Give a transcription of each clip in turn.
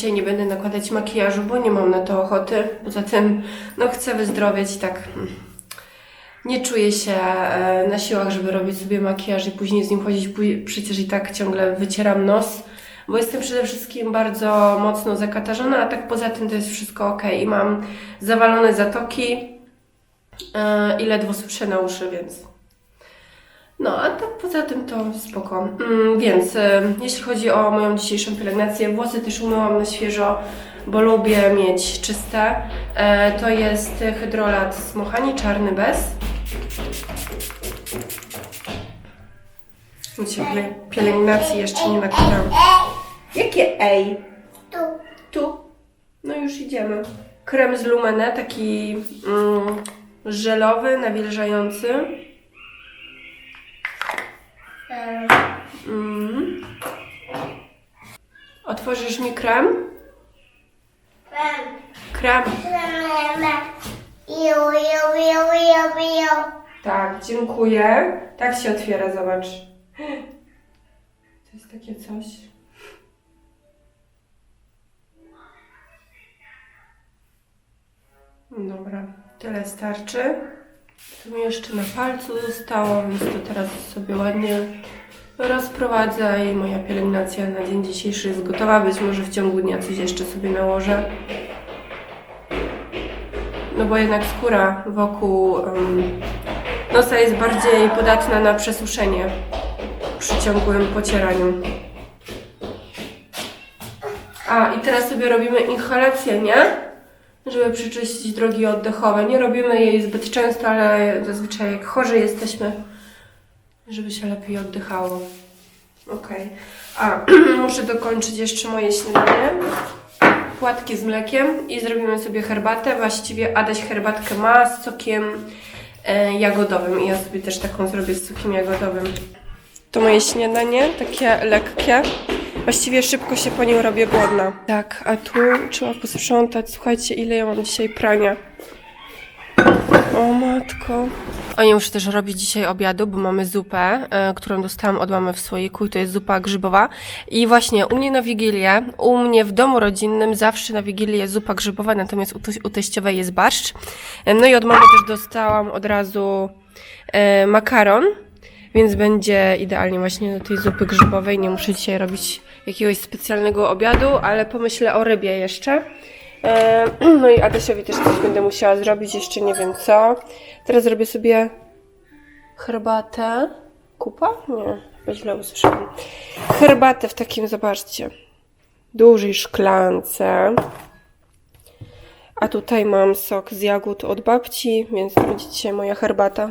Dzisiaj nie będę nakładać makijażu, bo nie mam na to ochoty. Poza tym, no chcę wyzdrowieć i tak... hmm, Nie czuję się e, na siłach, żeby robić sobie makijaż i później z nim chodzić. Przecież i tak ciągle wycieram nos, bo jestem przede wszystkim bardzo mocno zakatarzona, a tak poza tym to jest wszystko ok. I mam zawalone zatoki e, i ledwo słyszę na uszy, więc... No, a tak poza tym to spoko. Mm, więc e, jeśli chodzi o moją dzisiejszą pielęgnację, włosy też umyłam na świeżo, bo lubię mieć czyste. E, to jest hydrolat z czarny bez. Pie- pielęgnacji jeszcze nie nakładam. Jakie ej? Tu. Tu. No już idziemy. Krem z Lumene, taki mm, żelowy, nawilżający. Mm. Otworzysz mi krem? Krem. Iu, iu, iu, iu, iu. Tak, dziękuję. Tak się otwiera, zobacz. To jest takie coś. Dobra, tyle starczy. Tu mi jeszcze na palcu zostało, więc to teraz sobie ładnie rozprowadzę i moja pielęgnacja na dzień dzisiejszy jest gotowa. Być może w ciągu dnia coś jeszcze sobie nałożę. No bo jednak skóra wokół em, nosa jest bardziej podatna na przesuszenie przy ciągłym pocieraniu. A, i teraz sobie robimy inhalację, nie? Żeby przyczyścić drogi oddechowe. Nie robimy jej zbyt często, ale zazwyczaj jak chorzy jesteśmy, żeby się lepiej oddychało. Okej. A, muszę dokończyć jeszcze moje śniadanie. Płatki z mlekiem i zrobimy sobie herbatę. Właściwie Adaś herbatkę ma z sokiem e, jagodowym i ja sobie też taką zrobię z sokiem jagodowym. To moje śniadanie, takie lekkie. Właściwie szybko się po nim robię głodna. Tak, a tu trzeba posprzątać. Słuchajcie, ile ja mam dzisiaj prania. O matko. Oni muszę też robić dzisiaj obiadu, bo mamy zupę, e, którą dostałam od mamy w słoiku i to jest zupa grzybowa. I właśnie u mnie na Wigilię, u mnie w domu rodzinnym zawsze na Wigilię jest zupa grzybowa, natomiast u, te- u teściowej jest barszcz. E, No i od mamy też dostałam od razu e, makaron, więc będzie idealnie właśnie do tej zupy grzybowej. Nie muszę dzisiaj robić jakiegoś specjalnego obiadu, ale pomyślę o rybie jeszcze. E, No i Adasiowi też coś będę musiała zrobić, jeszcze nie wiem co. Teraz zrobię sobie herbatę. Kupa? Nie, źle usłyszałam. Herbatę w takim, zobaczcie, dużej szklance. A tutaj mam sok z jagód od babci, więc to będzie dzisiaj moja herbata.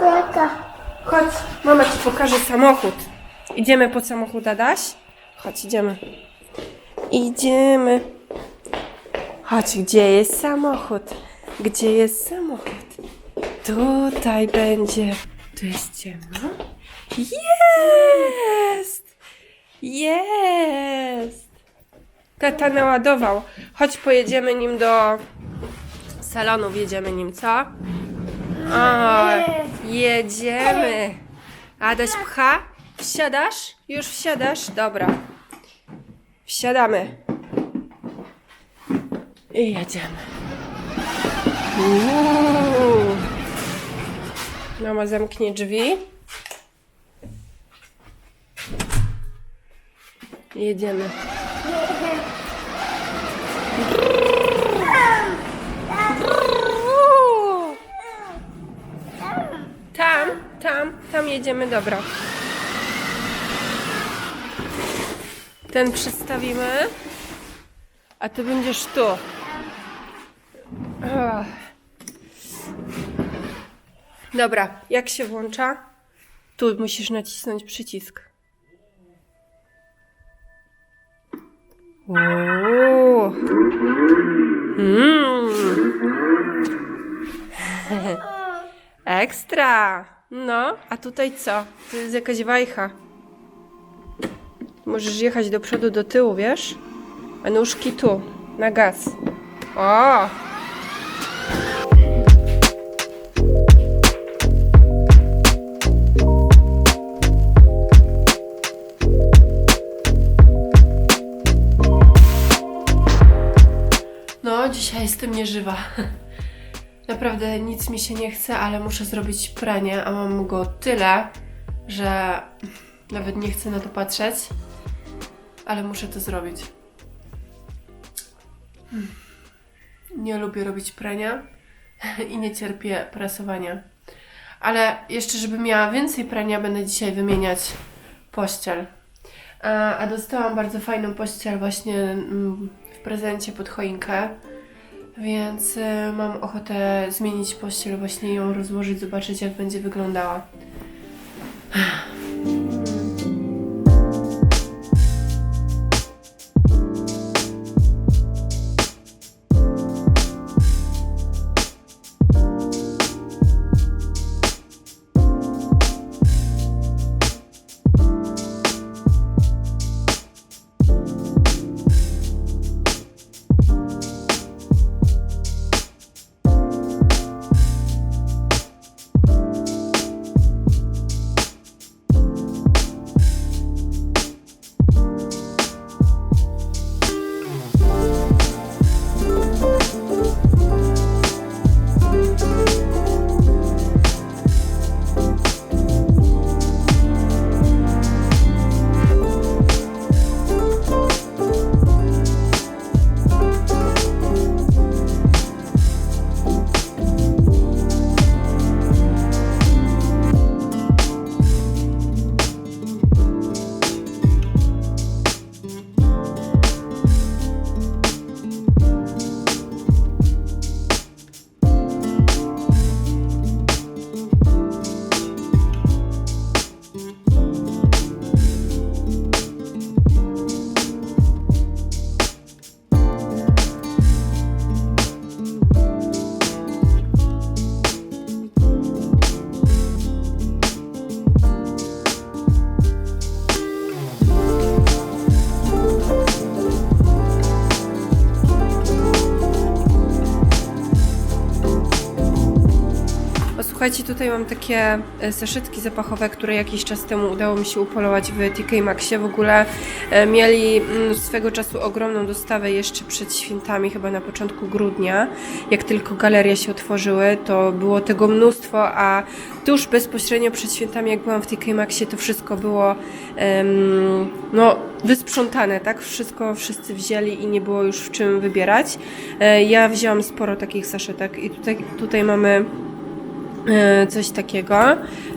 Jaka? Chodź, mama ci pokaże samochód. Idziemy po samochód, Adaś? Chodź, idziemy. Idziemy. Chodź, gdzie jest samochód? Gdzie jest samochód? Tutaj będzie. Tu jest ciemno. Jest! Jest! Tata naładował. Chodź, pojedziemy nim do salonu. Wjedziemy nim, co? O, jedziemy. Adaś pcha? Wsiadasz? Już wsiadasz? Dobra. Wsiadamy. I jedziemy. Uuu. Mama zamknie drzwi. Jedziemy. Tam, tam, tam jedziemy, dobra. Ten przestawimy, a ty będziesz tu. Dobra, jak się włącza? Tu musisz nacisnąć przycisk. Uuu. Mm. Ekstra! No, a tutaj co? To jest jakaś wajcha. Możesz jechać do przodu, do tyłu, wiesz? A nóżki tu, na gaz. O! Jestem nieżywa. Naprawdę nic mi się nie chce, ale muszę zrobić pranie, a mam go tyle, że nawet nie chcę na to patrzeć. Ale muszę to zrobić. Hmm. Nie lubię robić prania i nie cierpię prasowania. Ale jeszcze, żeby miała więcej prania, będę dzisiaj wymieniać pościel. A, a dostałam bardzo fajną pościel właśnie mm, w prezencie pod choinkę. Więc y, mam ochotę zmienić pościel, właśnie ją rozłożyć, zobaczyć jak będzie wyglądała. Słuchajcie, tutaj mam takie e, saszetki zapachowe, które jakiś czas temu udało mi się upolować w TK Maxie. W ogóle e, mieli mm, swego czasu ogromną dostawę jeszcze przed świętami, chyba na początku grudnia. Jak tylko galerie się otworzyły, to było tego mnóstwo, a tuż bezpośrednio przed świętami, jak byłam w TK Maxie, to wszystko było em, no, wysprzątane, tak? Wszystko wszyscy wzięli i nie było już w czym wybierać. E, ja wzięłam sporo takich saszetek i tutaj, tutaj mamy coś takiego.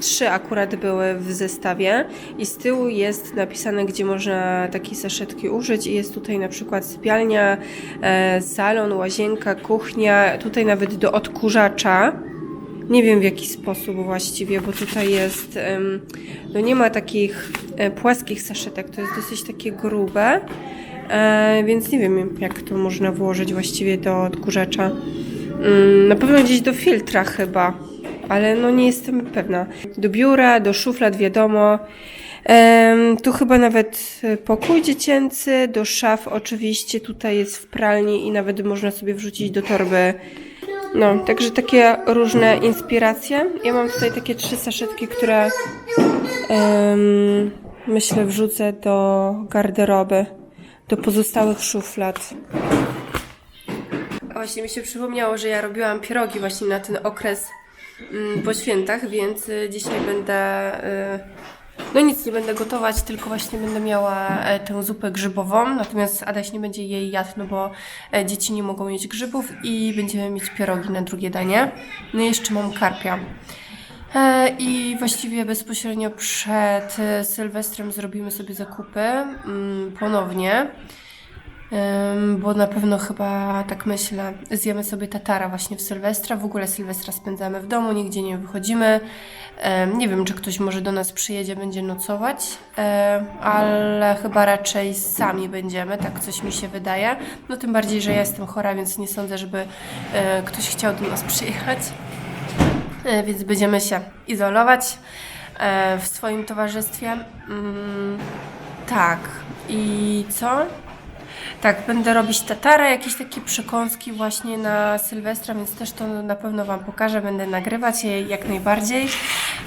Trzy akurat były w zestawie i z tyłu jest napisane, gdzie można takiej saszetki użyć i jest tutaj na przykład sypialnia, e, salon, łazienka, kuchnia, tutaj nawet do odkurzacza. Nie wiem w jaki sposób właściwie, bo tutaj jest, no nie ma takich e, płaskich saszetek, to jest dosyć takie grube, e, więc nie wiem jak to można włożyć właściwie do odkurzacza. Mm, Na pewno gdzieś do filtra chyba, ale no nie jestem pewna. Do biura, do szuflad wiadomo. Em, tu chyba nawet e, pokój dziecięcy, do szaf oczywiście, tutaj jest w pralni i nawet można sobie wrzucić do torby. No, także takie różne inspiracje. Ja mam tutaj takie trzy saszetki, które em, myślę wrzucę do garderoby, do pozostałych szuflad. A Właśnie mi się przypomniało, że ja robiłam pierogi właśnie na ten okres po świętach, więc y, dzisiaj będę. y, No nic nie będę gotować, tylko właśnie będę miała e, tę zupę grzybową. Natomiast Adaś nie będzie jej jadł, no bo e, dzieci nie mogą jeść grzybów i będziemy mieć pierogi na drugie danie. No i jeszcze mam karpia. E, I właściwie bezpośrednio przed Sylwestrem zrobimy sobie zakupy mm, ponownie. Bo na pewno chyba, tak myślę, zjemy sobie tatara właśnie w Sylwestra. W ogóle Sylwestra spędzamy w domu, nigdzie nie wychodzimy. Nie wiem, czy ktoś może do nas przyjedzie, będzie nocować, ale chyba raczej sami będziemy, tak coś mi się wydaje. No tym bardziej, że ja jestem chora, więc nie sądzę, żeby ktoś chciał do nas przyjechać. E, więc będziemy się izolować e, w swoim towarzystwie. Mm, tak, i co? Tak, będę robić tatara, jakieś takie przekąski właśnie na Sylwestra, więc też to na pewno Wam pokażę, będę nagrywać je jak najbardziej.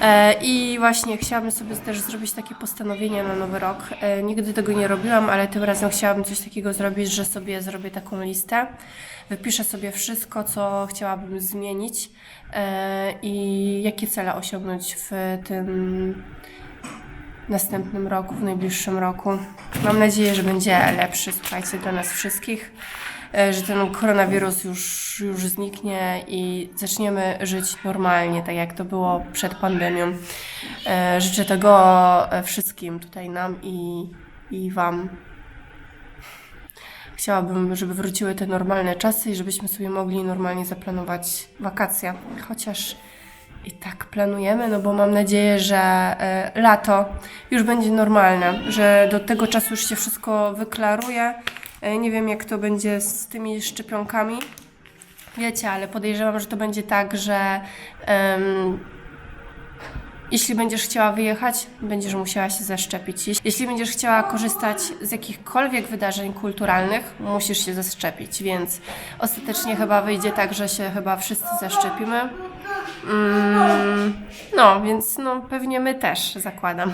E, I właśnie chciałabym sobie też zrobić takie postanowienie na nowy rok. E, Nigdy tego nie robiłam, ale tym razem chciałabym coś takiego zrobić, że sobie zrobię taką listę. Wypiszę sobie wszystko, co chciałabym zmienić e, i jakie cele osiągnąć w tym następnym roku, w najbliższym roku. Mam nadzieję, że będzie lepszy, słuchajcie, dla nas wszystkich, e, że ten koronawirus już, już zniknie i zaczniemy żyć normalnie, tak jak to było przed pandemią. E, Życzę tego e, wszystkim tutaj nam i, i Wam. Chciałabym, żeby wróciły te normalne czasy i żebyśmy sobie mogli normalnie zaplanować wakacje. Chociaż i tak planujemy, no bo mam nadzieję, że e, lato już będzie normalne, że do tego czasu już się wszystko wyklaruje. E, nie wiem, jak to będzie z tymi szczepionkami. Wiecie, ale podejrzewam, że to będzie tak, że em, jeśli będziesz chciała wyjechać, będziesz musiała się zaszczepić. Jeśli będziesz chciała korzystać z jakichkolwiek wydarzeń kulturalnych, musisz się zaszczepić, więc ostatecznie chyba wyjdzie tak, że się chyba wszyscy zaszczepimy. Mm, no, więc no, pewnie my też zakładam.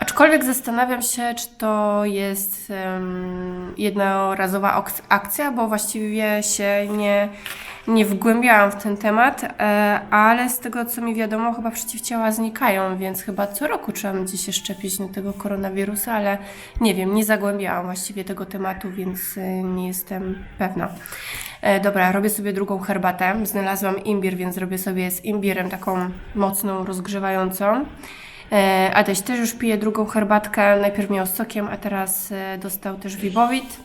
Aczkolwiek zastanawiam się, czy to jest em, jednorazowa akcja, bo właściwie się nie, nie wgłębiałam w ten temat, e, ale z tego co mi wiadomo, chyba przeciwciała znikają, więc chyba co roku trzeba będzie się szczepić na tego koronawirusa, ale nie wiem, nie zagłębiałam właściwie tego tematu, więc e, nie jestem pewna. E, dobra, robię sobie drugą herbatę. Znalazłam imbir, więc robię sobie z imbirem taką mocną, rozgrzewającą. Adaś też już pije drugą herbatkę. Najpierw miał sokiem, a teraz dostał też wibowit.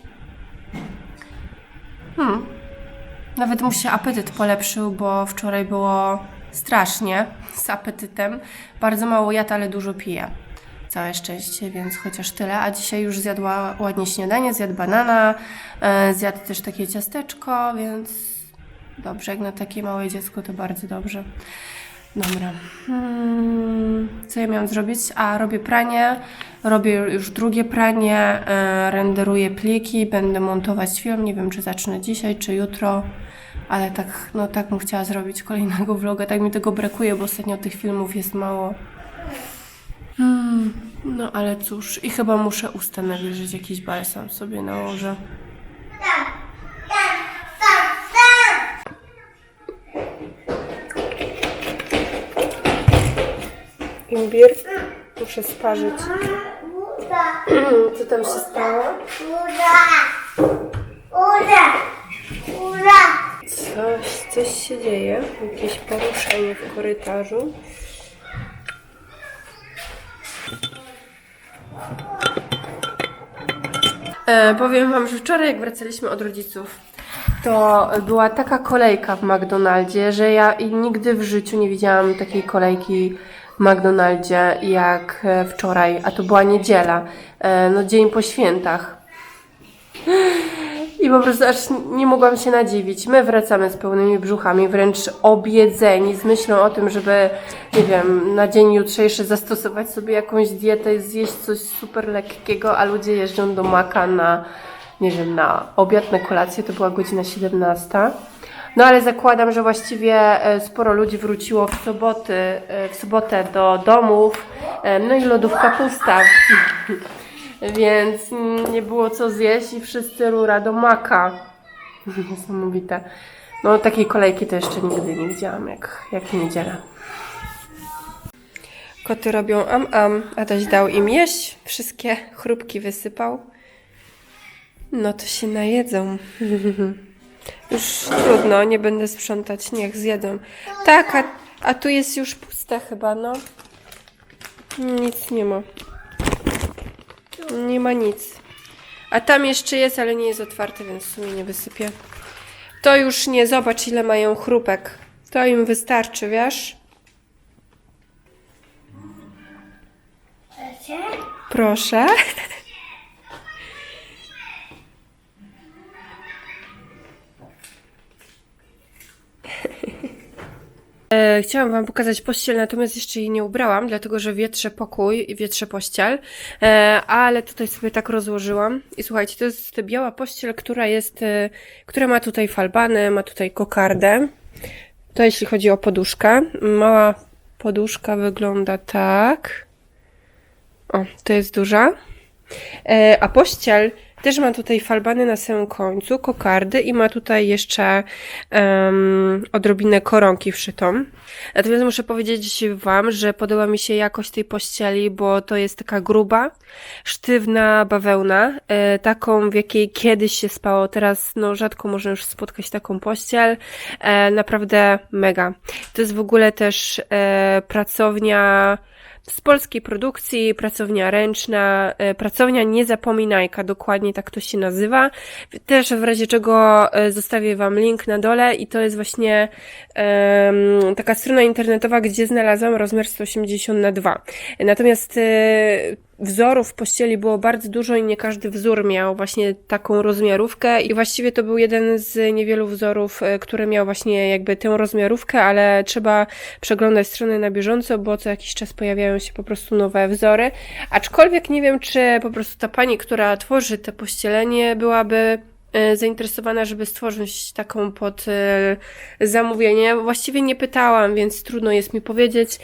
Hmm. Nawet mu się apetyt polepszył, bo wczoraj było strasznie z apetytem. Bardzo mało jadł, ale dużo pije. Całe szczęście, więc chociaż tyle. A dzisiaj już zjadła ładnie śniadanie, zjadł banana, e, zjadł też takie ciasteczko, więc dobrze, jak na takie małe dziecko to bardzo dobrze. Dobra. Hmm, co ja miałam zrobić? A, robię pranie. Robię już drugie pranie. E, renderuję pliki. Będę montować film. Nie wiem, czy zacznę dzisiaj, czy jutro. Ale tak, no tak bym chciała zrobić kolejnego vloga. Tak mi tego brakuje, bo ostatnio tych filmów jest mało. Hmm, no ale cóż. I chyba muszę usta nawilżyć. Jakiś balsam sobie nałożę. Imbir. Muszę sparzyć. Co tam się stało? uda, uda, uda. Coś, coś się dzieje. Jakieś poruszenie w korytarzu. E, powiem Wam, że wczoraj jak wracaliśmy od rodziców, to była taka kolejka w McDonaldzie, że ja nigdy w życiu nie widziałam takiej kolejki McDonaldzie jak e, wczoraj, a to była niedziela, e, no dzień po świętach. I po prostu aż nie mogłam się nadziwić. My wracamy z pełnymi brzuchami, wręcz obiedzeni, z myślą o tym, żeby, nie wiem, na dzień jutrzejszy zastosować sobie jakąś dietę zjeść coś super lekkiego, a ludzie jeżdżą do Maka na, nie wiem, na obiad, na kolację, to była godzina 17. No ale zakładam, że właściwie e, sporo ludzi wróciło w soboty, e, w sobotę do domów, e, no i lodówka pusta. Więc mm, nie było co zjeść i wszyscy rura do maka. Niesamowite. No takiej kolejki to jeszcze nigdy nie widziałam, jak, jak niedziela. Koty robią am am, Adaś dał im jeść, wszystkie chrupki wysypał. No to się najedzą. Już trudno, nie będę sprzątać, niech zjedzą. Tak, a, a tu jest już puste chyba, no. Nic nie ma. Nie ma nic. A tam jeszcze jest, ale nie jest otwarte, więc w sumie nie wysypię. To już nie, zobacz ile mają chrupek. To im wystarczy, wiesz? Proszę. E, Chciałam Wam pokazać pościel, natomiast jeszcze jej nie ubrałam, dlatego że wietrzę pokój i wietrzę pościel, e, ale tutaj sobie tak rozłożyłam. I słuchajcie, to jest biała pościel, która jest, e, która ma tutaj falbany, ma tutaj kokardę. To jeśli chodzi o poduszkę. Mała poduszka wygląda tak. O, to jest duża. E, a pościel też ma tutaj falbany na samym końcu, kokardy i ma tutaj jeszcze em, odrobinę koronki wszytą. Natomiast muszę powiedzieć Wam, że podoba mi się jakość tej pościeli, bo to jest taka gruba, sztywna bawełna, e, taką w jakiej kiedyś się spało. Teraz no rzadko można już spotkać taką pościel. E, naprawdę mega. To jest w ogóle też e, pracownia z polskiej produkcji, pracownia ręczna, e, pracownia Niezapominajka, dokładnie tak to się nazywa. Też w razie czego e, zostawię Wam link na dole i to jest właśnie em, taka strona internetowa, gdzie znalazłam rozmiar 180 na 2. Natomiast e, wzorów pościeli było bardzo dużo i nie każdy wzór miał właśnie taką rozmiarówkę i właściwie to był jeden z niewielu wzorów, e, który miał właśnie jakby tę rozmiarówkę, ale trzeba przeglądać strony na bieżąco, bo co jakiś czas pojawiają się po prostu nowe wzory. Aczkolwiek nie wiem, czy po prostu ta pani, która tworzy te pościelenie, byłaby e, zainteresowana, żeby stworzyć taką pod e, zamówienie. Właściwie nie pytałam, więc trudno jest mi powiedzieć.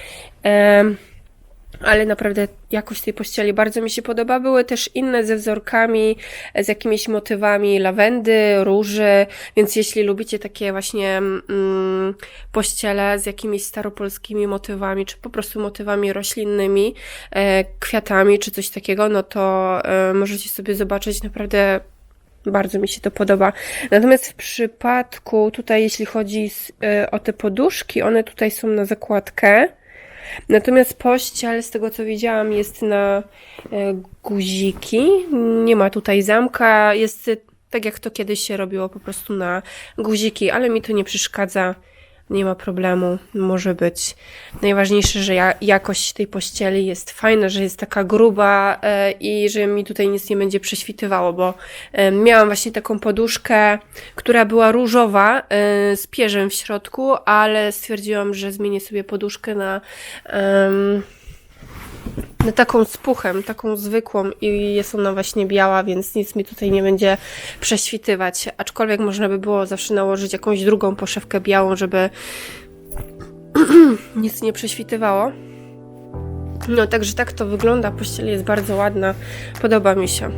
Ale naprawdę jakość tej pościeli bardzo mi się podoba. Były też inne ze wzorkami, z jakimiś motywami lawendy, róży, więc jeśli lubicie takie właśnie mm, pościele z jakimiś staropolskimi motywami, czy po prostu motywami roślinnymi, e, kwiatami, czy coś takiego, no to e, możecie sobie zobaczyć naprawdę bardzo mi się to podoba. Natomiast w przypadku tutaj, jeśli chodzi z, e, o te poduszki, one tutaj są na zakładkę. Natomiast pościel, z tego co widziałam, jest na e, guziki. Nie ma tutaj zamka. Jest e, tak jak to kiedyś się robiło, po prostu na guziki, ale mi to nie przeszkadza. Nie ma problemu, może być. Najważniejsze, że ja, jakość tej pościeli jest fajna, że jest taka gruba e, i że mi tutaj nic nie będzie prześwitywało, bo e, miałam właśnie taką poduszkę, która była różowa e, z pierzem w środku, ale stwierdziłam, że zmienię sobie poduszkę na, em, na taką z puchem, taką zwykłą i jest ona właśnie biała, więc nic mi tutaj nie będzie prześwitywać. Aczkolwiek można by było zawsze nałożyć jakąś drugą poszewkę białą, żeby nic nie prześwitywało. No, także tak to wygląda. Pościel jest bardzo ładna. Podoba mi się.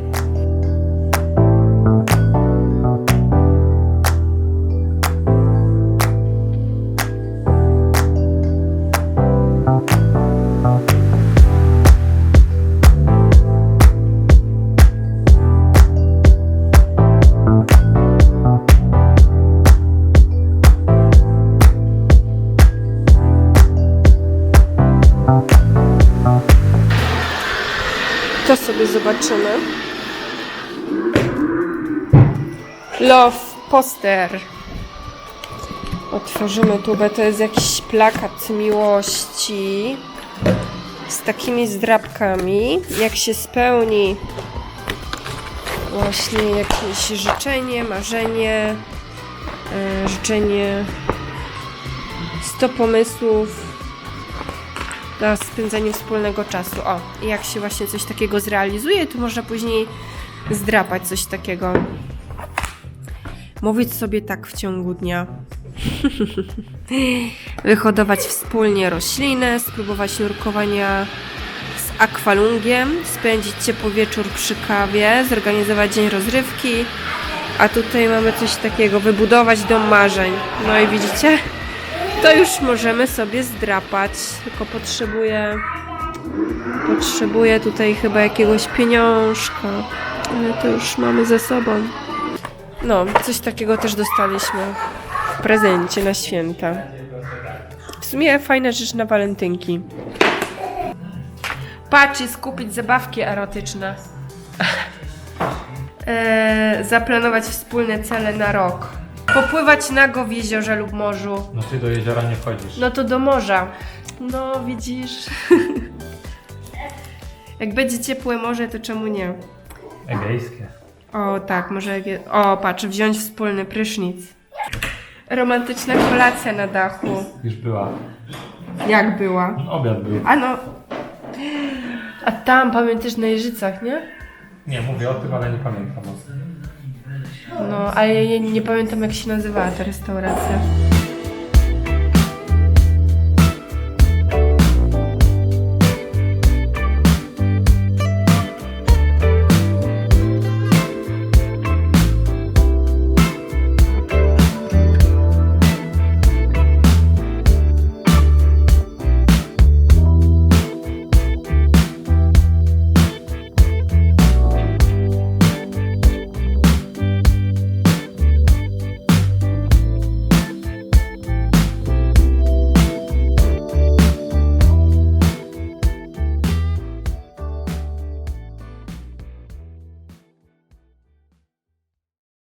Zobaczymy. Love poster. Otworzymy tubę. To jest jakiś plakat miłości z takimi zdrabkami. Jak się spełni właśnie jakieś życzenie, marzenie, e, życzenie 100 pomysłów na spędzenie wspólnego czasu. O, jak się właśnie coś takiego zrealizuje, to można później zdrapać coś takiego. Mówić sobie tak w ciągu dnia. Wyhodować wspólnie roślinę, spróbować nurkowania z akwalungiem, spędzić ciepły wieczór przy kawie, zorganizować dzień rozrywki. A tutaj mamy coś takiego, wybudować dom marzeń. No i widzicie? To już możemy sobie zdrapać, tylko potrzebuję potrzebuję tutaj chyba jakiegoś pieniążka, ale to już mamy ze sobą. No, coś takiego też dostaliśmy w prezencie na święta. W sumie fajna rzecz na walentynki. Patrz, jest kupić zabawki erotyczne. Eee, zaplanować wspólne cele na rok. Popływać nago w jeziorze lub morzu. No ty do jeziora nie wchodzisz. No to do morza. No, widzisz. Jak będzie ciepłe morze, to czemu nie? Egejskie. O, tak, może. O, patrz, wziąć wspólny prysznic. Romantyczna kolacja na dachu. Już była. Jak była? Obiad był. A no. A tam pamiętasz na Jeżycach, nie? Nie, mówię o tym, ale nie pamiętam. No, ale ja nie, pamiętam jak się nazywała ta restauracja.